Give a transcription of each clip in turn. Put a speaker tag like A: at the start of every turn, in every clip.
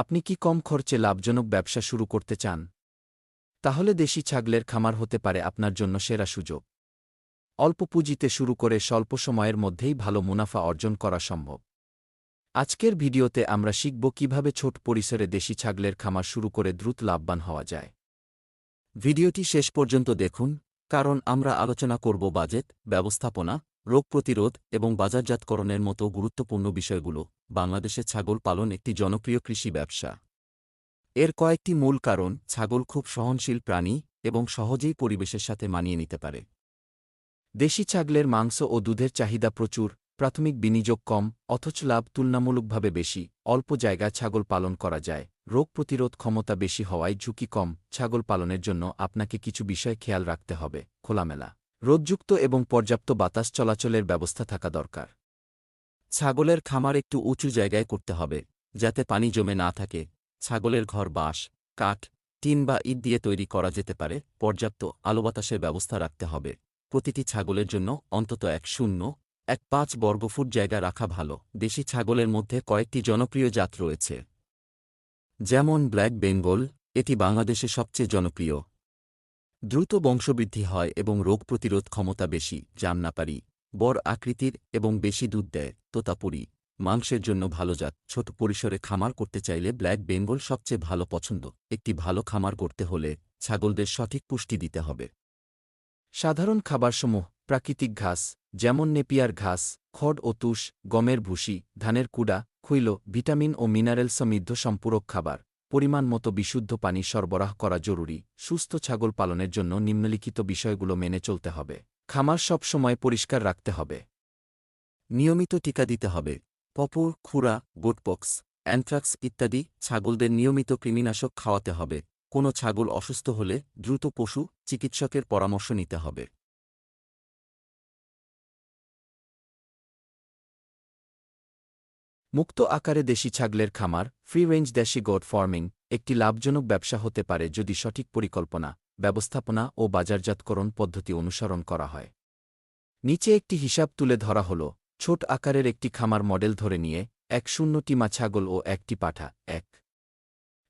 A: আপনি কি কম খরচে লাভজনক ব্যবসা শুরু করতে চান? তাহলে দেশি ছাগলের খামার হতে পারে আপনার জন্য সেরা সুযোগ। অল্প পুঁজিতে শুরু করে স্বল্প সময়ের মধ্যেই ভালো মুনাফা অর্জন করা সম্ভব। আজকের ভিডিওতে আমরা শিখব কীভাবে ছোট পরিসরে দেশি ছাগলের খামার শুরু করে দ্রুত লাভবান হওয়া যায়।
B: ভিডিওটি শেষ পর্যন্ত দেখুন, কারণ আমরা আলোচনা করব বাজেট, ব্যবস্থাপনা রোগ প্রতিরোধ এবং বাজারজাতকরণের মতো গুরুত্বপূর্ণ বিষয়গুলো বাংলাদেশে ছাগল পালন একটি জনপ্রিয় কৃষি ব্যবসা। এর কয়েকটি মূল কারণ ছাগল খুব সহনশীল প্রাণী এবং সহজেই পরিবেশের সাথে মানিয়ে নিতে পারে।
A: দেশি ছাগলের মাংস ও দুধের চাহিদা প্রচুর, প্রাথমিক বিনিয়োগ কম, অথচ লাভ তুলনামূলকভাবে বেশি, অল্প জায়গায় ছাগল পালন করা যায়। রোগ প্রতিরোধ ক্ষমতা বেশি হওয়ায় ঝুঁকি কম, ছাগল পালনের জন্য আপনাকে কিছু বিষয় খেয়াল রাখতে হবে। খোলামেলা। রোদযুক্ত এবং পর্যাপ্ত বাতাস চলাচলের ব্যবস্থা থাকা দরকার।
B: ছাগলের খামার একটু উঁচু জায়গায় করতে হবে, যাতে পানি জমে না থাকে। ছাগলের ঘর বাঁশ, কাঠ, টিন বা ইট দিয়ে তৈরি করা যেতে পারে। পর্যাপ্ত আলো বাতাসের ব্যবস্থা রাখতে হবে। প্রতিটি ছাগলের জন্য অন্তত এক শূন্য, এক পাঁচ বর্গফুট জায়গা রাখা ভালো। দেশি ছাগলের মধ্যে কয়েকটি জনপ্রিয় জাত রয়েছে। যেমন ব্ল্যাক বেঙ্গল, এটি বাংলাদেশে সবচেয়ে জনপ্রিয়। দ্রুত বংশবৃদ্ধি হয় এবং রোগ প্রতিরোধ ক্ষমতা বেশি, জামনাপারি বড় আকৃতির এবং বেশি দুধ দেয়, তোতাপুরি। মাংসের জন্য ভালো জাত, ছোট পরিসরে খামার করতে চাইলে ব্ল্যাক বেঙ্গল সবচেয়ে ভালো পছন্দ। একটি ভালো খামার করতে হলে ছাগলদের সঠিক পুষ্টি দিতে হবে।
A: সাধারণ খাবারসমূহ, প্রাকৃতিক ঘাস, যেমন নেপিয়ার ঘাস, খড় ও তুষ, গমের ভুসি, ধানের কুড়া খুইল ভিটামিন ও মিনারেল সমৃদ্ধ সম্পূরক খাবার। পরিমাণ মতো বিশুদ্ধ পানি সরবরাহ করা জরুরি, সুস্থ ছাগল পালনের জন্য নিম্নলিখিত বিষয়গুলো মেনে চলতে হবে, খামার সব সময় পরিষ্কার রাখতে হবে।
B: নিয়মিত টিকা দিতে হবে পপুর খুরা, গোটপক্স, অ্যানথ্রাক্স ইত্যাদি ছাগলদের নিয়মিত কৃমিনাশক খাওয়াতে হবে, কোনো ছাগল অসুস্থ হলে দ্রুত পশু চিকিৎসকের পরামর্শ নিতে হবে।
A: মুক্ত আকারে দেশি ছাগলের খামার ফ্রি রেঞ্জ দেশি গোট ফার্মিং একটি লাভজনক ব্যবসা হতে পারে যদি সঠিক পরিকল্পনা, ব্যবস্থাপনা ও বাজারজাতকরণ পদ্ধতি অনুসরণ করা হয়। নিচে একটি হিসাব তুলে ধরা হল, ছোট আকারের একটি খামার মডেল ধরে নিয়ে এক শূন্যটি মা ছাগল ও একটি পাঠা, এক।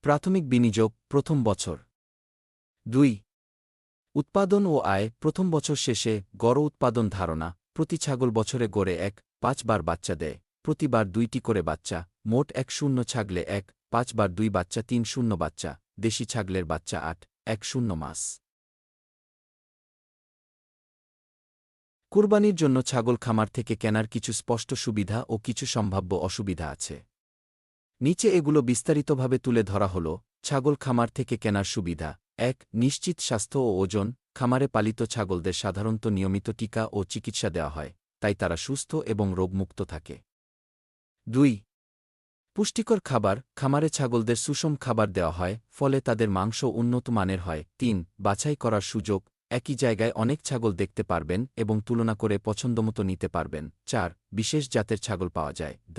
A: প্রাথমিক বিনিয়োগ, প্রথম বছর। দুই। উৎপাদন ও আয়, প্রথম বছর শেষে গড় উৎপাদন ধারণা, প্রতি ছাগল বছরে গড়ে এক, পাঁচবার বাচ্চা দেয়। প্রতিবার দুইটি করে বাচ্চা, মোট এক শূন্য ছাগলে এক, পাঁচবার দুই বাচ্চা, তিন শূন্য বাচ্চা, দেশি ছাগলের বাচ্চা আট, এক শূন্য মাস কুরবানির জন্য ছাগল খামার থেকে কেনার কিছু স্পষ্ট সুবিধা ও কিছু সম্ভাব্য অসুবিধা আছে। নিচে এগুলো বিস্তারিতভাবে তুলে ধরা হল, ছাগল খামার থেকে কেনার সুবিধা। এক, নিশ্চিত স্বাস্থ্য ও ওজন, খামারে পালিত ছাগলদের সাধারণত নিয়মিত টিকা ও চিকিৎসা দেওয়া হয়, তাই তারা সুস্থ এবং রোগমুক্ত থাকে। দুই। পুষ্টিকর খাবার, খামারে ছাগলদের সুষম খাবার দেওয়া হয়, ফলে তাদের মাংস উন্নত মানের হয়। তিন, বাছাই করার সুযোগ, একই জায়গায় অনেক ছাগল দেখতে পারবেন এবং তুলনা করে পছন্দমতো নিতে পারবেন। চার, বিশেষ জাতের ছাগল পাওয়া যায়। দ